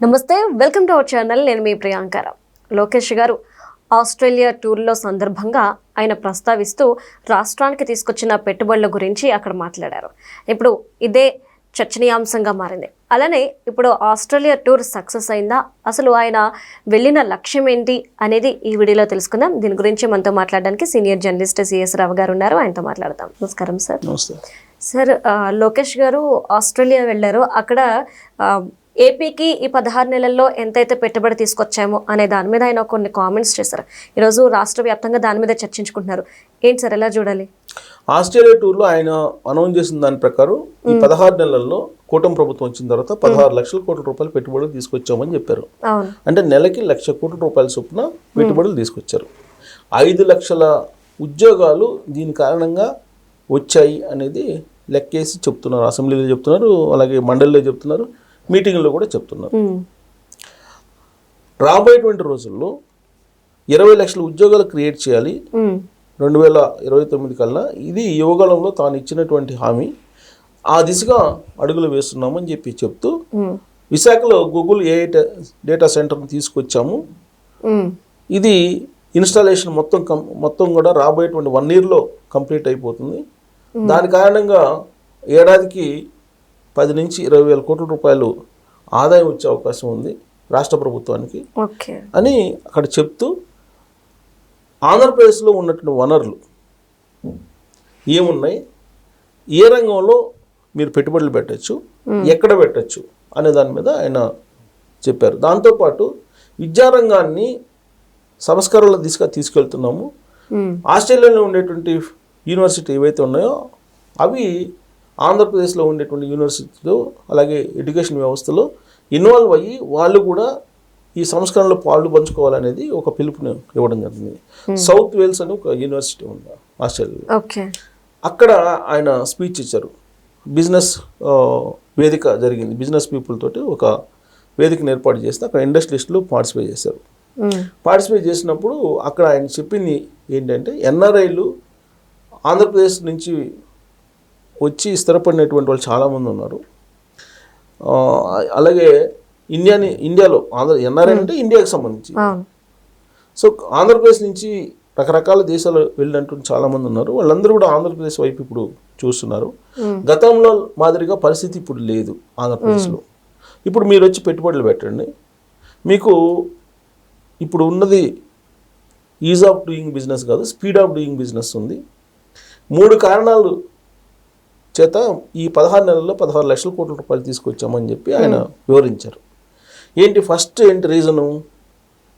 నమస్తే welcome to our channel. నేను మీ ప్రియాంకర లోకేష్ గారు ఆస్ట్రేలియా టూర్లో సందర్భంగా ఆయన ప్రస్తావిస్తూ రాష్ట్రానికి తీసుకొచ్చిన పెట్టుబడుల గురించి అక్కడ మాట్లాడారు. ఇప్పుడు ఇదే చర్చనీయాంశంగా మారింది. అలానే ఇప్పుడు ఆస్ట్రేలియా టూర్ సక్సెస్ అయిందా? అసలు ఆయన వెళ్ళిన లక్ష్యం ఏంటి అనేది ఈ వీడియోలో తెలుసుకుందాం. దీని గురించి మనతో మాట్లాడడానికి సీనియర్ జర్నలిస్ట్ సిఎస్ రావు గారు ఉన్నారు. ఆయనతో మాట్లాడదాం. నమస్కారం సార్. సార్ లోకేష్ గారు ఆస్ట్రేలియా వెళ్ళారు. అక్కడ ఏపీకి ఈ పదహారు నెలల్లో ఎంతైతే పెట్టుబడి తీసుకొచ్చామో అనే దాని మీద ఆయన కొన్ని కామెంట్స్ చేశారు. ఈరోజు రాష్ట్ర వ్యాప్తంగా దాని మీద చర్చించుకుంటున్నారు. ఏంటి సార్ ఎలా చూడాలి? ఆస్ట్రేలియా టూర్లో ఆయన అనౌన్స్ చేసిన దాని ప్రకారం ఈ పదహారు నెలల్లో కూటమి ప్రభుత్వం వచ్చిన తర్వాత పదహారు లక్షల కోట్ల రూపాయలు పెట్టుబడులు తీసుకొచ్చామని చెప్పారు. అంటే నెలకి లక్ష కోట్ల రూపాయల చొప్పున పెట్టుబడులు తీసుకొచ్చారు. ఐదు లక్షల ఉద్యోగాలు దీని కారణంగా వచ్చాయి అనేది లెక్కేసి చెప్తున్నారు అసెంబ్లీలో చెప్తున్నారు అలాగే మండలిలో చెప్తున్నారు. మీటింగ్లో కూడా చెప్తున్నారు. రాబోయేటువంటి రోజుల్లో ఇరవై లక్షల ఉద్యోగాలు క్రియేట్ చేయాలి. రెండు వేల ఇరవై తొమ్మిది కల్లా ఇది యువగలంలో తాను ఇచ్చినటువంటి హామీ. ఆ దిశగా అడుగులు వేస్తున్నామని చెప్పి చెప్తూ విశాఖలో గూగుల్ ఏ డేటా సెంటర్ని తీసుకొచ్చాము. ఇది ఇన్స్టాలేషన్ మొత్తం మొత్తం కూడా రాబోయేటువంటి వన్ ఇయర్లో కంప్లీట్ అయిపోతుంది. దాని కారణంగా ఏడాదికి పది నుంచి ఇరవై వేల కోట్ల రూపాయలు ఆదాయం వచ్చే అవకాశం ఉంది రాష్ట్ర ప్రభుత్వానికి. అని అక్కడ చెప్తూ ఆంధ్రప్రదేశ్లో ఉన్నటువంటి వనరులు ఏమున్నాయి? ఏ రంగంలో మీరు పెట్టుబడులు పెట్టచ్చు? ఎక్కడ పెట్టచ్చు? అనే దాని మీద ఆయన చెప్పారు. దాంతోపాటు విద్యారంగాన్ని సంస్కరణల దిశగా తీసుకెళ్తున్నాము. ఆస్ట్రేలియాలో ఉండేటువంటి యూనివర్సిటీ ఏవైతే ఉన్నాయో అవి ఆంధ్రప్రదేశ్లో ఉండేటువంటి యూనివర్సిటీలో అలాగే ఎడ్యుకేషన్ వ్యవస్థలో ఇన్వాల్వ్ అయ్యి వాళ్ళు కూడా ఈ సంస్కరణలో పాలు పంచుకోవాలనేది ఒక పిలుపుని ఇవ్వడం జరిగింది. సౌత్ వేల్స్ అని ఒక యూనివర్సిటీ ఉంది ఆస్ట్రేలియాలో. అక్కడ ఆయన స్పీచ్ ఇచ్చారు. బిజినెస్ వేదిక జరిగింది. బిజినెస్ పీపుల్ తోటి ఒక వేదికను ఏర్పాటు చేస్తే అక్కడ ఇండస్ట్రియలిస్టులు పార్టిసిపేట్ చేశారు. పార్టిసిపేట్ చేసినప్పుడు అక్కడ ఆయన చెప్పింది ఏంటంటే ఎన్ఆర్ఐలు ఆంధ్రప్రదేశ్ నుంచి వచ్చి స్థిరపడినటువంటి వాళ్ళు చాలామంది ఉన్నారు. అలాగే ఇండియాని ఇండియాలో ఆంధ్ర ఎన్ఆర్ఐ అంటే ఇండియాకి సంబంధించి. సో ఆంధ్రప్రదేశ్ నుంచి రకరకాల దేశాలు వెళ్ళినటువంటి చాలామంది ఉన్నారు. వాళ్ళందరూ కూడా ఆంధ్రప్రదేశ్ వైపు ఇప్పుడు చూస్తున్నారు. గతంలో మాదిరిగా పరిస్థితి ఇప్పుడు లేదు ఆంధ్రప్రదేశ్లో. ఇప్పుడు మీరు వచ్చి పెట్టుబడులు పెట్టండి. మీకు ఇప్పుడు ఉన్నది ఈజ్ ఆఫ్ డూయింగ్ బిజినెస్ కాదు స్పీడ్ ఆఫ్ డూయింగ్ బిజినెస్ ఉంది. మూడు కారణాలు చేత ఈ పదహారు నెలల్లో పదహారు లక్షల కోట్ల రూపాయలు తీసుకొచ్చామని చెప్పి ఆయన వివరించారు. ఏంటి ఫస్ట్ ఏంటి రీజను?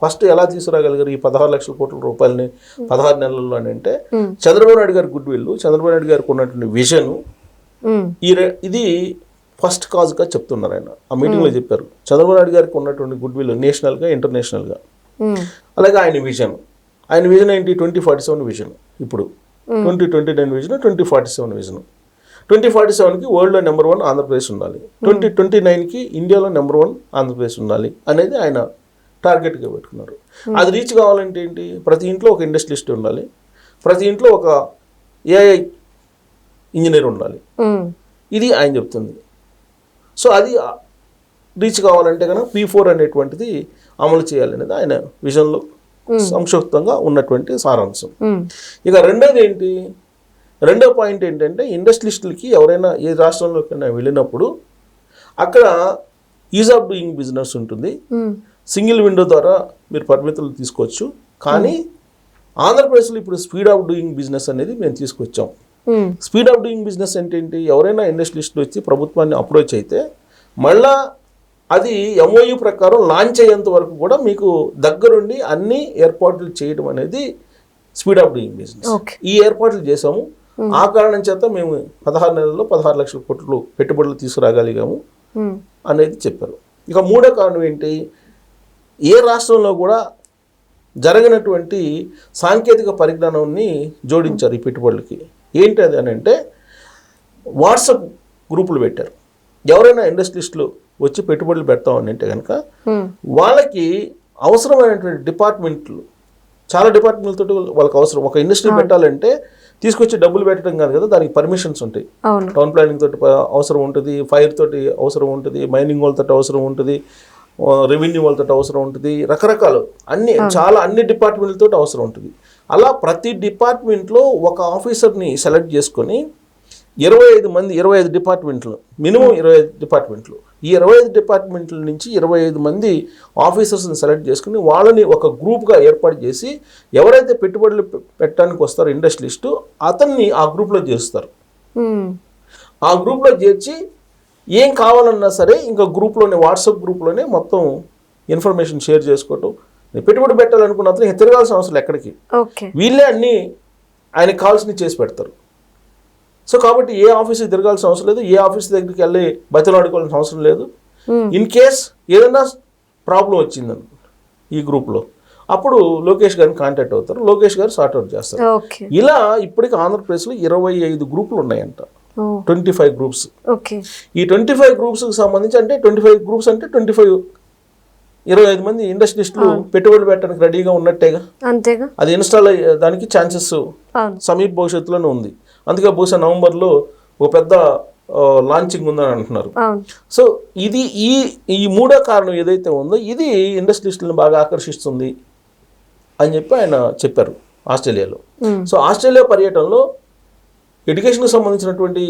ఫస్ట్ ఎలా తీసుకురాగలిగారు ఈ పదహారు లక్షల కోట్ల రూపాయలని పదహారు నెలల్లో అని అంటే ఉమ్, చంద్రబాబు నాయుడు గారి గుడ్ విల్ చంద్రబాబు నాయుడు గారికి ఉన్నటువంటి విజన్ ఈ ఇది ఫస్ట్ కాజ్గా చెప్తున్నారు ఆయన. ఆ మీటింగ్లో చెప్పారు. చంద్రబాబు నాయుడు గారికి ఉన్నటువంటి గుడ్ విల్ నేషనల్గా ఇంటర్నేషనల్గా అలాగే ఆయన విజన్. ఆయన విజన్ ఏంటి? Twenty forty seven vision. ఇప్పుడు twenty twenty nine vision twenty forty seven vision. Twenty forty సెవెన్కి వరల్డ్లో నెంబర్ వన్ ఆంధ్రప్రదేశ్ ఉండాలి. ట్వంటీ ట్వంటీ నైన్కి ఇండియాలో నెంబర్ వన్ ఆంధ్రప్రదేశ్ ఉండాలి అనేది ఆయన టార్గెట్గా పెట్టుకున్నారు. అది రీచ్ కావాలంటే ఏంటి? ప్రతి ఇంట్లో ఒక ఇండస్ట్రియలిస్ట్ ఉండాలి. ప్రతి ఇంట్లో ఒక ఏఐ ఇంజనీర్ ఉండాలి. ఉమ్, ఇది ఆయన చెప్తుంది. సో అది రీచ్ కావాలంటే కనుక పీ ఫోర్ అనేటువంటిది అమలు చేయాలనేది ఆయన విజన్లో సంక్షిప్తంగా ఉన్నటువంటి సారాంశం. ఇక రెండోది ఏంటి? రెండో పాయింట్ ఏంటంటే ఇండస్ట్రియలిస్టులకి ఎవరైనా ఏ రాష్ట్రంలోకైనా వెళ్ళినప్పుడు అక్కడ ఈజ్ ఆఫ్ డూయింగ్ బిజినెస్ ఉంటుంది. ఉమ్, సింగిల్ విండో ద్వారా మీరు పరిమితులు తీసుకోవచ్చు. కానీ ఆంధ్రప్రదేశ్లో ఇప్పుడు స్పీడ్ ఆఫ్ డూయింగ్ బిజినెస్ అనేది మేము తీసుకొచ్చాం. Um, speed of doing business అంటే ఏంటి? ఎవరైనా ఇండస్ట్రియలిస్టులు వచ్చి ప్రభుత్వాన్ని అప్రోచ్ అయితే మళ్ళా అది ఎంఓయు ప్రకారం లాంచ్ అయ్యేంత వరకు కూడా మీకు దగ్గరుండి అన్ని ఏర్పాట్లు చేయడం అనేది స్పీడ్ ఆఫ్ డూయింగ్ బిజినెస్. ఈ ఏర్పాట్లు చేసాము ఆ కారణం చేత మేము పదహారు నెలల్లో పదహారు లక్షల కోట్లు పెట్టుబడులు తీసుకురాగలిగాము అనేది చెప్పారు. ఇక మూడో కారణం ఏంటి? ఏ రాష్ట్రంలో కూడా జరగనటువంటి సాంకేతిక పరిజ్ఞానాన్ని జోడించారు ఈ పెట్టుబడులకి. ఏంటి అది అని అంటే వాట్సాప్ గ్రూపులు పెట్టారు. ఎవరైనా ఇండస్ట్రియలిస్టులు వచ్చి పెట్టుబడులు పెడతామని అంటే కనుక వాళ్ళకి అవసరమైనటువంటి డిపార్ట్మెంట్లు చాలా డిపార్ట్మెంట్లతో వాళ్ళకి అవసరం. ఒక ఇండస్ట్రీ పెట్టాలంటే తీసుకొచ్చి డబ్బులు పెట్టడం కాదు కదా దానికి పర్మిషన్స్ ఉంటాయి. టౌన్ ప్లానింగ్ తోటి అవసరం ఉంటుంది ఫైర్ తోటి అవసరం ఉంటుంది మైనింగ్ వాళ్ళతో అవసరం ఉంటుంది రెవెన్యూ వాళ్ళతో అవసరం ఉంటుంది రకరకాలు అన్ని చాలా అన్ని డిపార్ట్మెంట్లతో అవసరం ఉంటుంది. అలా ప్రతి డిపార్ట్మెంట్లో ఒక ఆఫీసర్ని సెలెక్ట్ చేసుకొని ఇరవై ఐదు మంది ఇరవై ఐదు డిపార్ట్మెంట్లు మినిమం ఇరవై ఐదు డిపార్ట్మెంట్లు. ఈ ఇరవై ఐదు డిపార్ట్మెంట్ల నుంచి ఇరవై ఐదు మంది ఆఫీసర్స్ని సెలెక్ట్ చేసుకుని వాళ్ళని ఒక గ్రూప్గా ఏర్పాటు చేసి ఎవరైతే పెట్టుబడులు పెట్టడానికి వస్తారో ఇండస్ట్రియలిస్టు అతన్ని ఆ గ్రూప్లో చేస్తారు ఆ గ్రూప్లో చేర్చి ఏం కావాలన్నా సరే ఇంకా గ్రూప్లోనే వాట్సాప్ గ్రూప్లోనే మొత్తం ఇన్ఫర్మేషన్ షేర్ చేసుకోవటం. పెట్టుబడి పెట్టాలనుకున్న అతను తిరగాల్సిన అవసరం ఎక్కడికి. వీళ్ళే అన్నీ ఆయనకి కావాల్సినవి చేసి పెడతారు. సో కాబట్టి ఏ ఆఫీస్కి తిరగాల్సిన అవసరం లేదు ఏ ఆఫీస్ దగ్గరికి వెళ్ళి బతిలాడుకోవాల్సిన అవసరం లేదు. ఇన్ కేస్ ఏదైనా ప్రాబ్లం వచ్చిందని ఈ గ్రూప్లో అప్పుడు లోకేష్ గారిని కాంటాక్ట్ అవుతారు లోకేష్ గారు సార్ట్అవుట్ చేస్తారు. ఇలా ఇప్పటికి ఆంధ్రప్రదేశ్లో ఇరవై ఐదు గ్రూపులు ఉన్నాయంట. ట్వంటీ ఫైవ్ గ్రూప్స్ ఈ ట్వంటీ ఫైవ్ గ్రూప్స్కి సంబంధించి అంటే ట్వంటీ ఫైవ్ గ్రూప్స్ అంటే ట్వంటీ ఫైవ్ ఇరవై ఐదు మంది ఇండస్ట్రియలిస్టులు పెట్టుబడి పెట్టడానికి రెడీగా ఉన్నట్టేగా. అంతేగా? అది ఇన్స్టాల్ అయ్యే దానికి ఛాన్సెస్ సమీప భవిష్యత్తులోనే ఉంది. అందుకే బహుశా నవంబర్లో ఒక పెద్ద లాంచింగ్ ఉందని అంటున్నారు. సో ఇది ఈ ఈ మూడో కారణం ఏదైతే ఉందో ఇది ఇండస్ట్రియలిస్టులను బాగా ఆకర్షిస్తుంది అని చెప్పి ఆయన చెప్పారు ఆస్ట్రేలియాలో. సో ఆస్ట్రేలియా పర్యటనలో ఎడ్యుకేషన్కి సంబంధించినటువంటి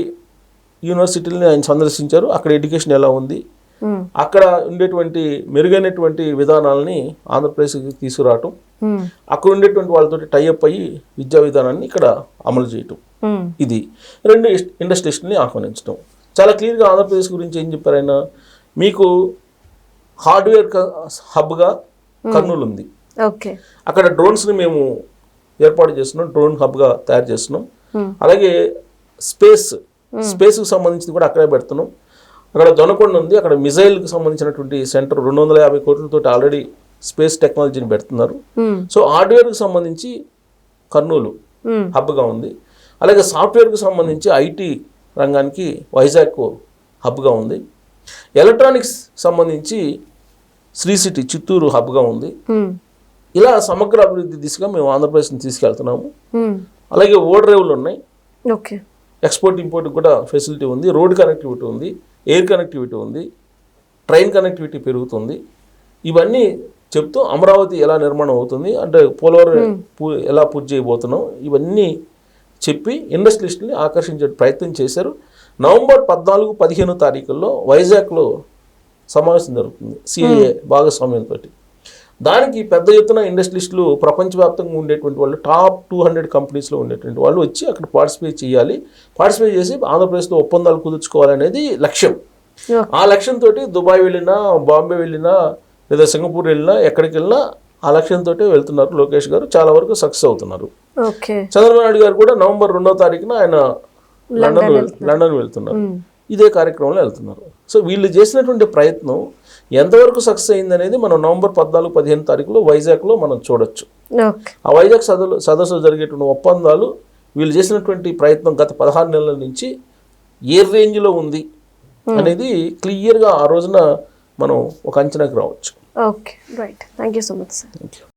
యూనివర్సిటీలని ఆయన సందర్శించారు. అక్కడ ఎడ్యుకేషన్ ఎలా ఉంది? అక్కడ ఉండేటువంటి మెరుగైనటువంటి విధానాలని ఆంధ్రప్రదేశ్కి తీసుకురావటం. ఉమ్, అక్కడ ఉండేటువంటి వాళ్ళతో టైఅప్ అయ్యి విద్యా విధానాన్ని ఇక్కడ అమలు చేయటం. ఉమ్, ఇది రెండు ఇండస్ట్రీస్ని ఆహ్వానించడం చాలా క్లియర్గా ఆంధ్రప్రదేశ్ గురించి ఏం చెప్పారు ఆయన? మీకు హార్డ్వేర్ హబ్గా కర్నూలు ఉంది ఓకే. అక్కడ డ్రోన్స్ని మేము ఏర్పాటు చేస్తున్నాం డ్రోన్ హబ్గా తయారు చేస్తున్నాం. అలాగే స్పేస్ స్పేస్కి సంబంధించింది కూడా అక్కడే పెడుతున్నాం. అక్కడ దొనకొండ ఉంది. అక్కడ మిజైల్కి సంబంధించినటువంటి సెంటర్ రెండు వందల యాభై కోట్లతో ఆల్రెడీ స్పేస్ టెక్నాలజీని పెడుతున్నారు. సో హార్డ్వేర్కి సంబంధించి కర్నూలు హబ్గా ఉంది. అలాగే సాఫ్ట్వేర్కి సంబంధించి ఐటీ రంగానికి వైజాగ్ హబ్గా ఉంది. ఎలక్ట్రానిక్స్ సంబంధించి శ్రీ సిటీ చిత్తూరు హబ్గా ఉంది. ఇలా సమగ్ర అభివృద్ధి దిశగా మేము ఆంధ్రప్రదేశ్ని తీసుకెళ్తున్నాము. అలాగే ఓడరేవులు ఉన్నాయి. ఓకే. ఎక్స్పోర్ట్ ఇంపోర్ట్ కూడా ఫెసిలిటీ ఉంది. రోడ్ కనెక్టివిటీ ఉంది. ఎయిర్ కనెక్టివిటీ ఉంది. ట్రైన్ కనెక్టివిటీ పెరుగుతుంది. ఇవన్నీ చెప్తూ అమరావతి ఎలా నిర్మాణం అవుతుంది అంటే పోలవరం పూ- ఎలా పూర్తి చేయబోతున్నాం ఇవన్నీ చెప్పి ఇండస్ట్రియలిస్ట్ని ఆకర్షించే ప్రయత్నం చేశారు. నవంబర్ పద్నాలుగు పదిహేను తారీఖుల్లో వైజాగ్లో సమావేశం జరుగుతుంది. సిఐఏ భాగస్వామ్యంతో. దానికి పెద్ద ఎత్తున ఇండస్ట్రియలిస్టులు ప్రపంచవ్యాప్తంగా ఉండేటువంటి వాళ్ళు టాప్ టూ హండ్రెడ్ కంపెనీస్లో ఉండేటువంటి వాళ్ళు వచ్చి అక్కడ పార్టిసిపేట్ చేయాలి. పార్టిసిపేట్ చేసి ఆంధ్రప్రదేశ్లో ఒప్పందాలు కుదుర్చుకోవాలనేది లక్ష్యం. ఆ లక్ష్యంతో దుబాయ్ వెళ్ళినా బాంబే వెళ్ళినా లేదా సింగపూర్ వెళ్ళినా ఎక్కడికి వెళ్ళినా ఆ లక్ష్యంతో వెళ్తున్నారు లోకేష్ గారు. చాలా వరకు సక్సెస్ అవుతున్నారు. చంద్రబాబు నాయుడు గారు కూడా నవంబర్ రెండో తారీఖున ఆయన లండన్ లండన్ వెళ్తున్నారు. ఇదే కార్యక్రమంలో వెళ్తున్నారు. సో వీళ్ళు చేసినటువంటి ప్రయత్నం ఎంతవరకు సక్సెస్ అయిందనేది మనం నవంబర్ పద్నాలుగు పదిహేను తారీఖులో వైజాగ్లో మనం చూడొచ్చు. ఆ వైజాగ్ సదలు సదస్సు జరిగేటువంటి ఒప్పందాలు వీళ్ళు చేసినటువంటి ప్రయత్నం గత పదహారు నెలల నుంచి ఏ రేంజ్లో ఉంది అనేది క్లియర్గా ఆ రోజున మనం ఒక అంచనాకి రావచ్చు. Okay. Right. Thank you so much sir. Thank you